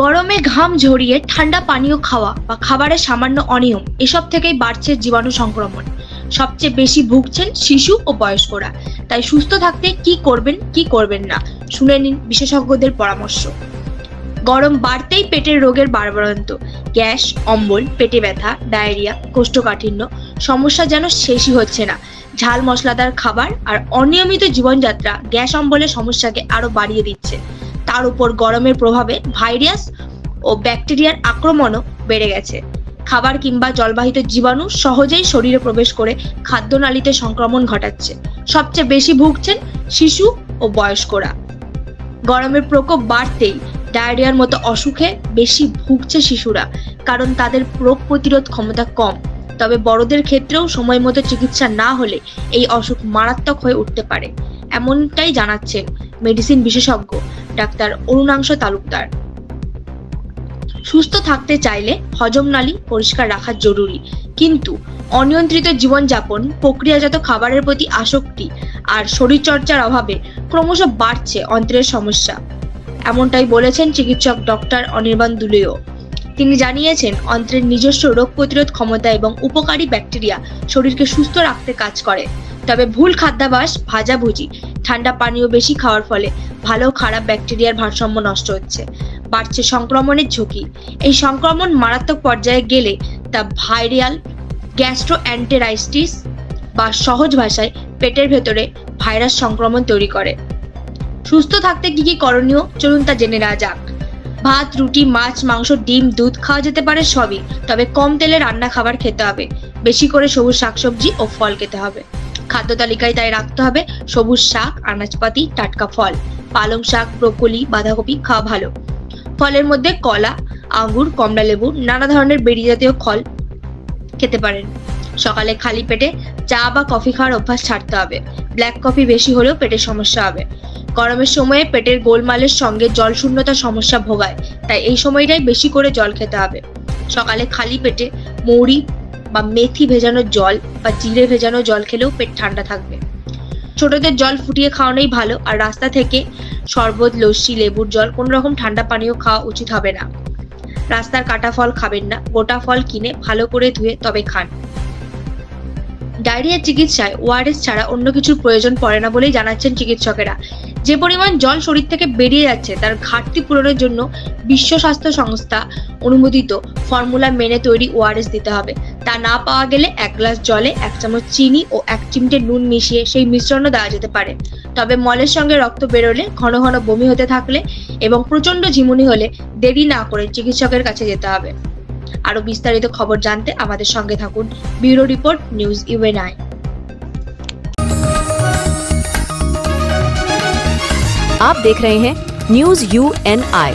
গরমে ঘাম ঝরিয়ে ঠান্ডা পানীয় খাওয়া বা খাবারের সামান্য অনিয়ম, এসব থেকেই বাড়ছে জীবাণু সংক্রমণ। সবচেয়ে বেশি ভুগছেন শিশু ও বয়স্করা। তাই সুস্থ থাকতে কি করবেন কি করবেন না, শুনে নিন বিশেষজ্ঞদের পরামর্শ। গরম বাড়তেই পেটের রোগের বাড়বাড়ন্ত গ্যাস, অম্বল, পেটে ব্যথা, ডায়রিয়া, কোষ্ঠকাঠিন্য, সমস্যা যেন শেষই হচ্ছে না। ঝাল মশলাদার খাবার আর অনিয়মিত জীবনযাত্রা গ্যাস, অম্বলের সমস্যাকে আরও বাড়িয়ে দিচ্ছে। তার উপর গরমের প্রভাবে ভাইরাস ও ব্যাকটেরিয়ার আক্রমণও বেড়ে গেছে। খাবার কিংবা জলবাহিত জীবাণু সহজেই শরীরে প্রবেশ করে খাদ্যনালীতে সংক্রমণ ঘটাচ্ছে। সবচেয়ে বেশি ভুগছেন শিশু ও বয়স্করা। গরমের প্রকোপ বাড়তেই ডায়রিয়ার মতো অসুখে বেশি ভুগছে শিশুরা, কারণ তাদের রোগ প্রতিরোধ ক্ষমতা কম। তবে বড়দের ক্ষেত্রেও সময় মতো চিকিৎসা না হলে এই অসুখ মারাত্মক হয়ে উঠতে পারে, এমনটাই জানাচ্ছেন মেডিসিন বিশেষজ্ঞ, ডাক্তার অরুণাংশ তালুকদার। সুস্থ থাকতে চাইলে হজম নালী পরিষ্কার রাখা জরুরি। কিন্তু অনিয়ন্ত্রিত জীবনযাপন, প্রক্রিয়াজাত খাবারের প্রতি আসক্তি আর শরীরচর্চার অভাবে ক্রমশ বাড়ছে অন্ত্রের সমস্যা। এমনটাই বলেছেন চিকিৎসক ডক্টর অনির্বাণ দুলেও। তিনি জানিয়েছেন, অন্ত্রের নিজস্ব রোগ প্রতিরোধ ক্ষমতা এবং উপকারী ব্যাকটেরিয়া শরীরকে সুস্থ রাখতে কাজ করে। তবে ভুল খাদ্যাভ্যাস ভাজাভুজি ঠান্ডা পানীয় বেশি খাওয়ার ফলে ভালো খারাপ ব্যাকটেরিয়ার ভারসাম্য নষ্ট হচ্ছে, বাড়ছে সংক্রমণের ঝুঁকি। এই সংক্রমণ মারাত্মক পর্যায়ে গেলে তা ভাইরাল গ্যাস্ট্রোএন্টেরাইটিস বা সহজ ভাষায় পেটের ভেতরে ভাইরাস সংক্রমণ তৈরি করে। সুস্থ থাকতে কি কি করণীয়? চলুন তা জেনে নেওয়া যাক। ভাত, রুটি, মাছ, মাংস, ডিম, দুধ খাওয়া যেতে পারে সবই, তবে কম তেলে রান্না খাবার খেতে হবে। বেশি করে সবুজ শাকসবজি ও ফল খেতে হবে। খাদ্য তালিকায় তাই রাখতে হবে সবুজ শাক, আনাজপাতি, টাটকা ফল। পালং শাক, ব্রোকলি, বাঁধাকপি খাওয়া ভালো। ফলের মধ্যে কলা, আঙ্গুর, কমলা লেবু, নানা ধরনের বেরি জাতীয় ফল খেতে পারেন। সকালে খালি পেটে চা বা কফি খাওয়ার অভ্যাস ছাড়তে হবে। ব্ল্যাক কফি বেশি হলেও পেটের সমস্যা হবে। গরমের সময়ে পেটের গোলমালের সঙ্গে জল শূন্যতার সমস্যা ভোগায়, তাই এই সময়টাই বেশি করে জল খেতে হবে। সকালে খালি পেটে মৌরি বা মেথি ভেজানো জল বা জিরে ভেজানো জল খেলেও পেট ঠান্ডা থাকবে। ছোটদের জল ফুটিয়ে খাওয়ানোই ভালো, আর রাস্তা থেকে শরবত, লস্যি, লেবুর জল, কোনো রকম ঠান্ডা পানীয় খাওয়া উচিত হবে না। রাস্তার কাটা ফল খাবেন না, গোটা ফল কিনে ভালো করে ধুয়ে তবে খান। ডায়রিয়ার চিকিৎসায় ওআরএস ছাড়া অন্য কিছুর প্রয়োজন পড়ে না বলেই জানাচ্ছেন চিকিৎসকেরা। যে পরিমাণ জল শরীর থেকে বেরিয়ে যাচ্ছে তার ঘাটতি পূরণের জন্য বিশ্ব স্বাস্থ্য সংস্থা অনুমোদিত ফর্মুলা মেনে তৈরি ওআরএস দিতে হবে। তা না পাওয়া গেলে এক গ্লাস জলে এক চামচ চিনি ও এক চিমটে নুন মিশিয়ে সেই মিশ্রণও দেওয়া যেতে পারে তবে মলের সঙ্গে রক্ত বেরোলে ঘন ঘন বমি হতে থাকলে এবং প্রচন্ড ঝিমুনি হলে দেরি না করে চিকিৎসকের কাছে যেতে হবে আরো বিস্তারিত খবর জানতে আমাদের সঙ্গে থাকুন ব্যুরো রিপোর্ট নিউজ ইউএনআই आप देख रहे हैं न्यूज यू एन आई